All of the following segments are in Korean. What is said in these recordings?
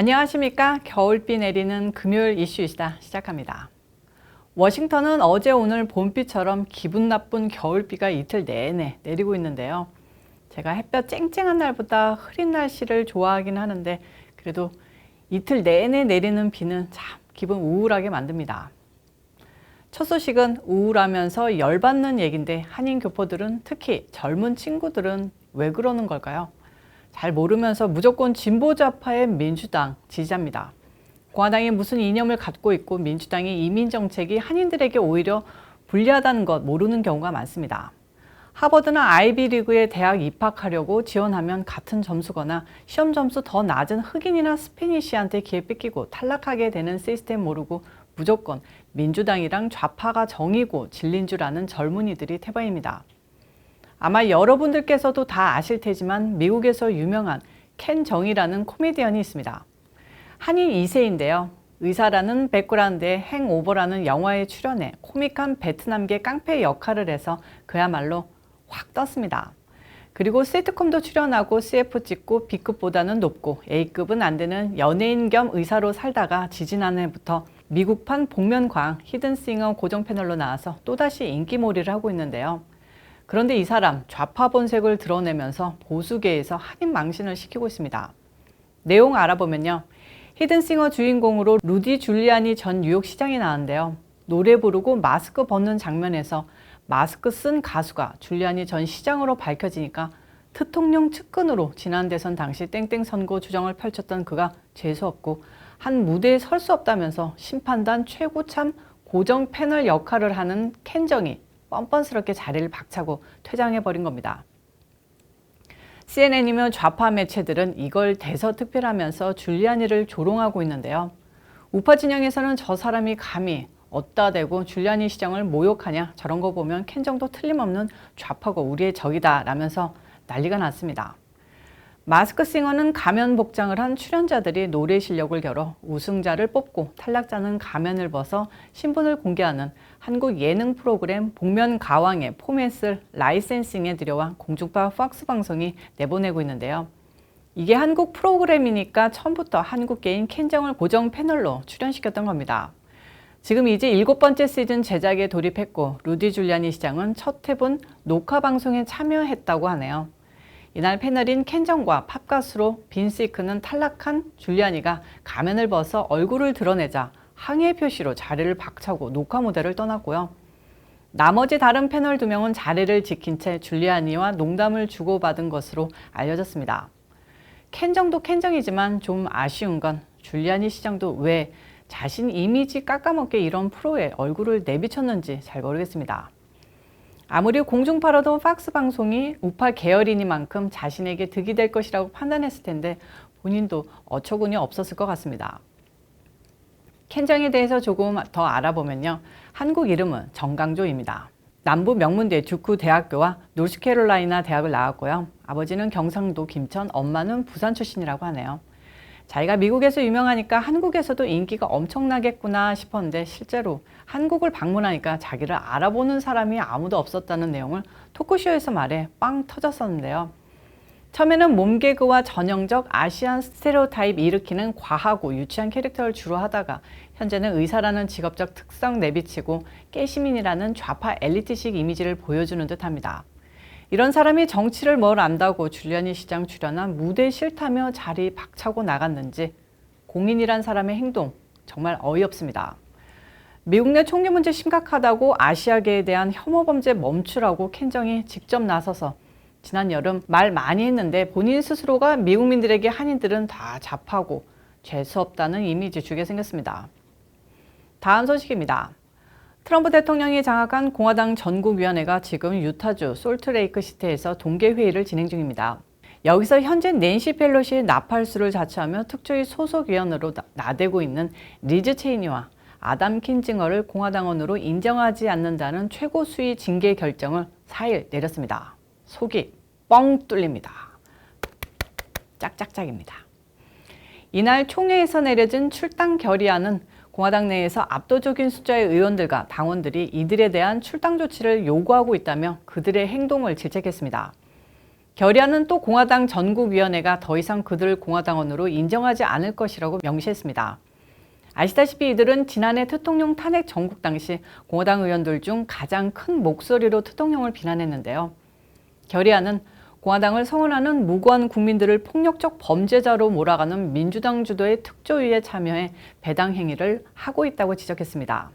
안녕하십니까. 겨울비 내리는 금요일 이슈이시다 시작합니다. 워싱턴은 어제 오늘 봄비처럼 기분 나쁜 겨울비가 이틀 내내 내리고 있는데요. 제가 햇볕 쨍쨍한 날보다 흐린 날씨를 좋아하긴 하는데 그래도 이틀 내내 내리는 비는 참 기분 우울하게 만듭니다. 첫 소식은 우울하면서 열받는 얘긴데 한인 교포들은 특히 젊은 친구들은 왜 그러는 걸까요? 잘 모르면서 무조건 진보 좌파의 민주당 지지자입니다. 공화당이 무슨 이념을 갖고 있고 민주당의 이민 정책이 한인들에게 오히려 불리하다는 것 모르는 경우가 많습니다. 하버드나 아이비리그에 대학 입학하려고 지원하면 같은 점수거나 시험 점수 더 낮은 흑인이나 스페니쉬한테 기회 뺏기고 탈락하게 되는 시스템 모르고 무조건 민주당이랑 좌파가 정이고 진린 줄 아는 젊은이들이 태반입니다. 아마 여러분들께서도 다 아실 테지만 미국에서 유명한 켄 정이라는 코미디언이 있습니다. 한인 2세인데요. 의사라는 백그라운드에 행오버라는 영화에 출연해 코믹한 베트남계 깡패 역할을 해서 그야말로 확 떴습니다. 그리고 시트콤도 출연하고 CF 찍고 B급보다는 높고 A급은 안 되는 연예인 겸 의사로 살다가 지지난해부터 미국판 복면광 히든싱어 고정 패널로 나와서 또다시 인기몰이를 하고 있는데요. 그런데 이 사람 좌파 본색을 드러내면서 보수계에서 한인 망신을 시키고 있습니다. 내용 알아보면요. 히든싱어 주인공으로 루디 줄리아니 전 뉴욕 시장이 나왔는데요. 노래 부르고 마스크 벗는 장면에서 마스크 쓴 가수가 줄리아니 전 시장으로 밝혀지니까 특통령 측근으로 지난 대선 당시 땡땡 선거 주정을 펼쳤던 그가 재수 없고 한 무대에 설 수 없다면서 심판단 최고참 고정 패널 역할을 하는 켄정이 뻔뻔스럽게 자리를 박차고 퇴장해버린 겁니다. CNN이며 좌파 매체들은 이걸 대서특필하면서 줄리아니를 조롱하고 있는데요. 우파 진영에서는 저 사람이 감히 어따 대고 줄리아니 시장을 모욕하냐 저런 거 보면 켄 정도 틀림없는 좌파고 우리의 적이다 라면서 난리가 났습니다. 마스크 싱어는 가면 복장을 한 출연자들이 노래 실력을 겨뤄 우승자를 뽑고 탈락자는 가면을 벗어 신분을 공개하는 한국 예능 프로그램 복면 가왕의 포맷을 라이센싱에 들여와 공중파 팍스 방송이 내보내고 있는데요. 이게 한국 프로그램이니까 처음부터 한국계인 켄정을 고정 패널로 출연시켰던 겁니다. 지금 이제 일곱 번째 시즌 제작에 돌입했고 루디 줄리아니 시장은 첫 해분 녹화 방송에 참여했다고 하네요. 이날 패널인 켄정과 팝가수로 빈시크는 탈락한 줄리아니가 가면을 벗어 얼굴을 드러내자 항해 표시로 자리를 박차고 녹화 무대를 떠났고요. 나머지 다른 패널 두 명은 자리를 지킨 채 줄리아니와 농담을 주고받은 것으로 알려졌습니다. 켄정도 켄정이지만 좀 아쉬운 건 줄리아니 시장도 왜 자신 이미지 깎아먹게 이런 프로에 얼굴을 내비쳤는지 잘 모르겠습니다. 아무리 공중파라도 팍스 방송이 우파 계열이니만큼 자신에게 득이 될 것이라고 판단했을 텐데 본인도 어처구니 없었을 것 같습니다. 켄정에 대해서 조금 더 알아보면요. 한국 이름은 정강조입니다. 남부 명문대 듀크 대학교와 노스캐롤라이나 대학을 나왔고요. 아버지는 경상도 김천, 엄마는 부산 출신이라고 하네요. 자기가 미국에서 유명하니까 한국에서도 인기가 엄청나겠구나 싶었는데 실제로 한국을 방문하니까 자기를 알아보는 사람이 아무도 없었다는 내용을 토크쇼에서 말해 빵 터졌었는데요. 처음에는 몸개그와 전형적 아시안 스테레오타입 일으키는 과하고 유치한 캐릭터를 주로 하다가 현재는 의사라는 직업적 특성 내비치고 깨시민이라는 좌파 엘리트식 이미지를 보여주는 듯합니다. 이런 사람이 정치를 뭘 안다고 줄리아니 시장 출연한 무대 싫다며 자리 박차고 나갔는지 공인이란 사람의 행동 정말 어이없습니다. 미국 내 총리 문제 심각하다고 아시아계에 대한 혐오 범죄 멈추라고 켄정이 직접 나서서 지난 여름 말 많이 했는데 본인 스스로가 미국민들에게 한인들은 다 잡하고 죄수 없다는 이미지 주게 생겼습니다. 다음 소식입니다. 트럼프 대통령이 장악한 공화당 전국위원회가 지금 유타주 솔트레이크 시티에서 동계회의를 진행 중입니다. 여기서 현재 낸시 펠로시의 나팔수를 자처하며 특조위 소속위원으로 나대고 있는 리즈 체이니와 아담 킨징어를 공화당원으로 인정하지 않는다는 최고 수위 징계 결정을 4일 내렸습니다. 속이 뻥 뚫립니다. 짝짝짝입니다. 이날 총회에서 내려진 출당 결의안은 공화당 내에서 압도적인 숫자의 의원들과 당원들이 이들에 대한 출당 조치를 요구하고 있다며 그들의 행동을 질책했습니다. 결의안은 또 공화당 전국위원회가 더 이상 그들을 공화당원으로 인정하지 않을 것이라고 명시했습니다. 아시다시피 이들은 지난해 대통령 탄핵 전국 당시 공화당 의원들 중 가장 큰 목소리로 대통령을 비난했는데요. 결의안은 공화당을 성원하는 무고한 국민들을 폭력적 범죄자로 몰아가는 민주당 주도의 특조위에 참여해 배당 행위를 하고 있다고 지적했습니다.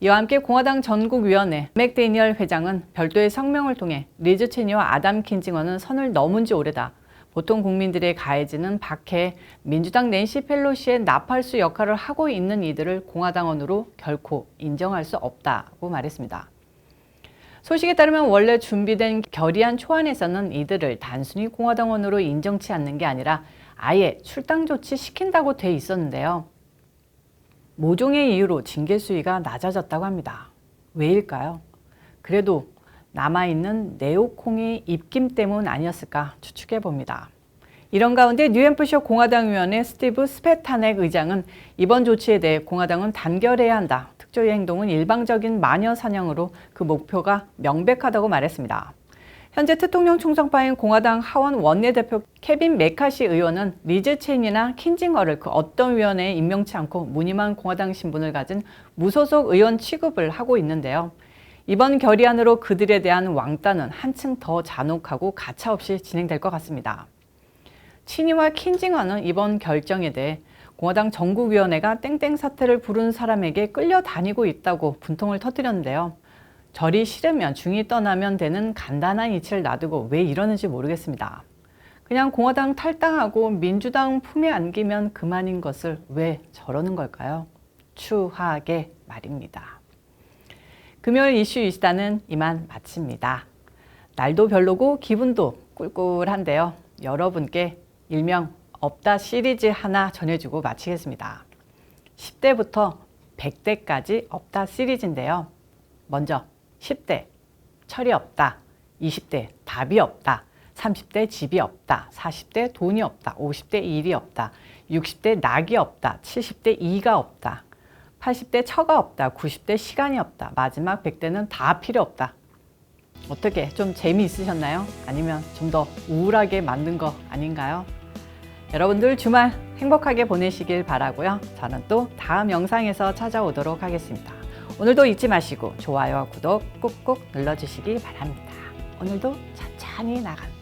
이와 함께 공화당 전국위원회 맥데니얼 회장은 별도의 성명을 통해 리즈 체니와 아담 킨징어는 선을 넘은 지 오래다. 보통 국민들의 가해지는 박해 민주당 낸시 펠로시의 나팔수 역할을 하고 있는 이들을 공화당원으로 결코 인정할 수 없다고 말했습니다. 소식에 따르면 원래 준비된 결의안 초안에서는 이들을 단순히 공화당원으로 인정치 않는 게 아니라 아예 출당 조치 시킨다고 돼 있었는데요. 모종의 이유로 징계 수위가 낮아졌다고 합니다. 왜일까요? 그래도 남아있는 네오콩의 입김 때문 아니었을까 추측해 봅니다. 이런 가운데 뉴햄프셔 공화당 위원회 스티브 스페타넥 의장은 이번 조치에 대해 공화당은 단결해야 한다. 특조위 행동은 일방적인 마녀 사냥으로 그 목표가 명백하다고 말했습니다. 현재 대통령 충성파인 공화당 하원 원내대표 케빈 메카시 의원은 리즈 체인이나 킨징어를 그 어떤 위원회에 임명치 않고 무늬만 공화당 신분을 가진 무소속 의원 취급을 하고 있는데요. 이번 결의안으로 그들에 대한 왕따는 한층 더 잔혹하고 가차없이 진행될 것 같습니다. 친이와 킨징어는 이번 결정에 대해 공화당 전국위원회가 땡땡 사태를 부른 사람에게 끌려다니고 있다고 분통을 터뜨렸는데요. 절이 싫으면 중이 떠나면 되는 간단한 이치를 놔두고 왜 이러는지 모르겠습니다. 그냥 공화당 탈당하고 민주당 품에 안기면 그만인 것을 왜 저러는 걸까요? 추하게 말입니다. 금요일 이슈 이시다는 이만 마칩니다. 날도 별로고 기분도 꿀꿀한데요. 여러분께 일명 없다 시리즈 하나 전해주고 마치겠습니다. 10대부터 100대까지 없다 시리즈인데요. 먼저 10대 철이 없다. 20대 답이 없다. 30대 집이 없다. 40대 돈이 없다. 50대 일이 없다. 60대 낙이 없다. 70대 이가 없다. 80대 처가 없다. 90대 시간이 없다. 마지막 100대는 다 필요 없다. 어떻게 좀 재미있으셨나요? 아니면 좀 더 우울하게 만든 거 아닌가요? 여러분들 주말 행복하게 보내시길 바라고요. 저는 또 다음 영상에서 찾아오도록 하겠습니다. 오늘도 잊지 마시고 좋아요와 구독 꾹꾹 눌러주시기 바랍니다. 오늘도 천천히 나갑니다.